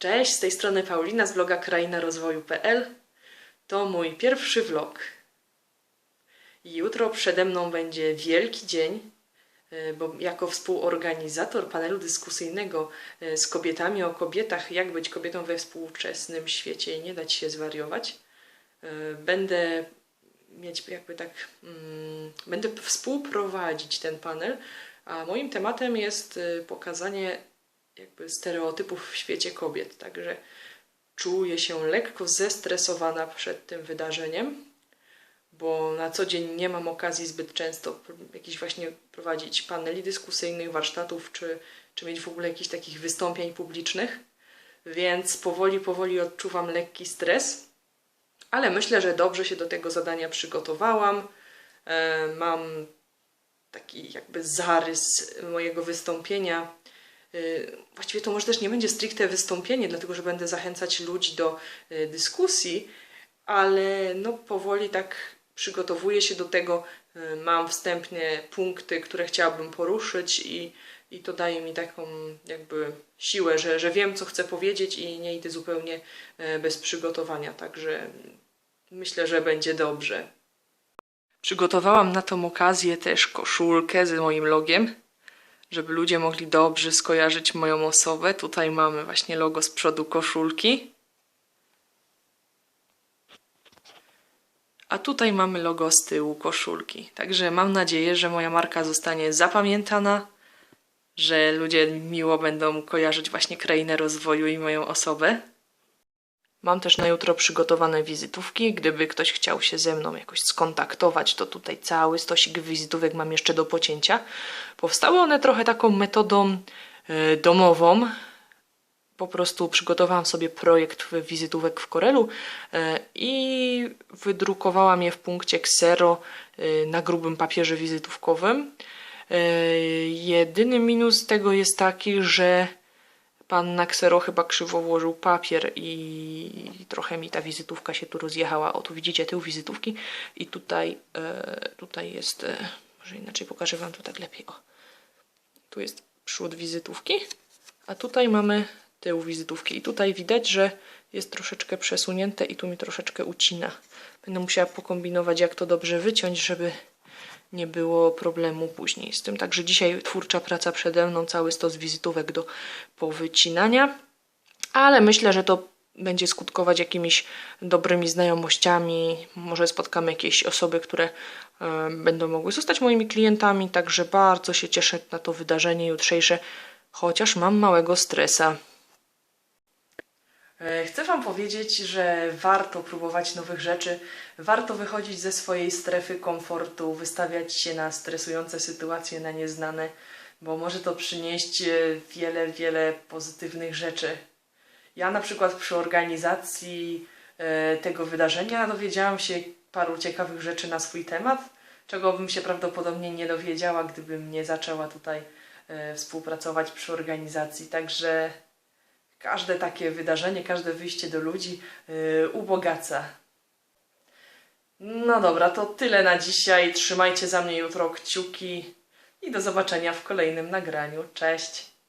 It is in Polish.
Cześć, z tej strony Paulina z bloga krainarozwoju.pl. To mój pierwszy vlog. Jutro przede mną będzie wielki dzień, e, bo jako współorganizator panelu dyskusyjnego e, z kobietami o kobietach, jak być kobietą we współczesnym świecie i nie dać się zwariować, e, będę mieć jakby tak, mm, będę współprowadzić ten panel, a moim tematem jest pokazanie jakby stereotypów w świecie kobiet, także czuję się lekko zestresowana przed tym wydarzeniem, bo na co dzień nie mam okazji zbyt często jakichś właśnie prowadzić paneli dyskusyjnych, warsztatów, czy, czy mieć w ogóle jakichś takich wystąpień publicznych, więc powoli, powoli odczuwam lekki stres, ale myślę, że dobrze się do tego zadania przygotowałam. E, Mam taki jakby zarys mojego wystąpienia. Y, Właściwie to może też nie będzie stricte wystąpienie, dlatego że będę zachęcać ludzi do y, dyskusji, ale no powoli tak przygotowuję się do tego. Y, Mam wstępne punkty, które chciałabym poruszyć i, i to daje mi taką jakby siłę, że, że wiem, co chcę powiedzieć i nie idę zupełnie bez przygotowania, także myślę, że będzie dobrze. Przygotowałam na tą okazję też koszulkę z moim logiem, żeby ludzie mogli dobrze skojarzyć moją osobę. Tutaj mamy właśnie logo z przodu koszulki. A tutaj mamy logo z tyłu koszulki. Także mam nadzieję, że moja marka zostanie zapamiętana, że ludzie miło będą kojarzyć właśnie krainę rozwoju i moją osobę. Mam też na jutro przygotowane wizytówki. Gdyby ktoś chciał się ze mną jakoś skontaktować, to tutaj cały stosik wizytówek mam jeszcze do pocięcia. Powstały one trochę taką metodą e, domową. Po prostu przygotowałam sobie projekt wizytówek w Corelu e, i wydrukowałam je w punkcie Xero e, na grubym papierze wizytówkowym. Jedyny minus tego jest taki, że Pan na ksero chyba krzywo włożył papier i trochę mi ta wizytówka się tu rozjechała. O, tu widzicie tył wizytówki i tutaj, e, tutaj jest, e, może inaczej pokażę Wam tu tak lepiej. O, tu jest przód wizytówki, a tutaj mamy tył wizytówki i tutaj widać, że jest troszeczkę przesunięte i tu mi troszeczkę ucina. Będę musiała pokombinować, jak to dobrze wyciąć, żeby nie było problemu później z tym. Także dzisiaj twórcza praca przede mną, cały stos wizytówek do powycinania, ale myślę, że to będzie skutkować jakimiś dobrymi znajomościami. Może spotkamy jakieś osoby, które będą mogły zostać moimi klientami, także bardzo się cieszę na to wydarzenie jutrzejsze, chociaż mam małego stresa. E, Chcę Wam powiedzieć, że warto próbować nowych rzeczy, warto wychodzić ze swojej strefy komfortu, wystawiać się na stresujące sytuacje, na nieznane, bo może to przynieść e, wiele, wiele pozytywnych rzeczy. Ja na przykład przy organizacji e, tego wydarzenia dowiedziałam się paru ciekawych rzeczy na swój temat, czego bym się prawdopodobnie nie dowiedziała, gdybym nie zaczęła tutaj współpracować przy organizacji. Także każde takie wydarzenie, każde wyjście do ludzi yy, ubogaca. No dobra, to tyle na dzisiaj. Trzymajcie za mnie jutro kciuki i do zobaczenia w kolejnym nagraniu. Cześć!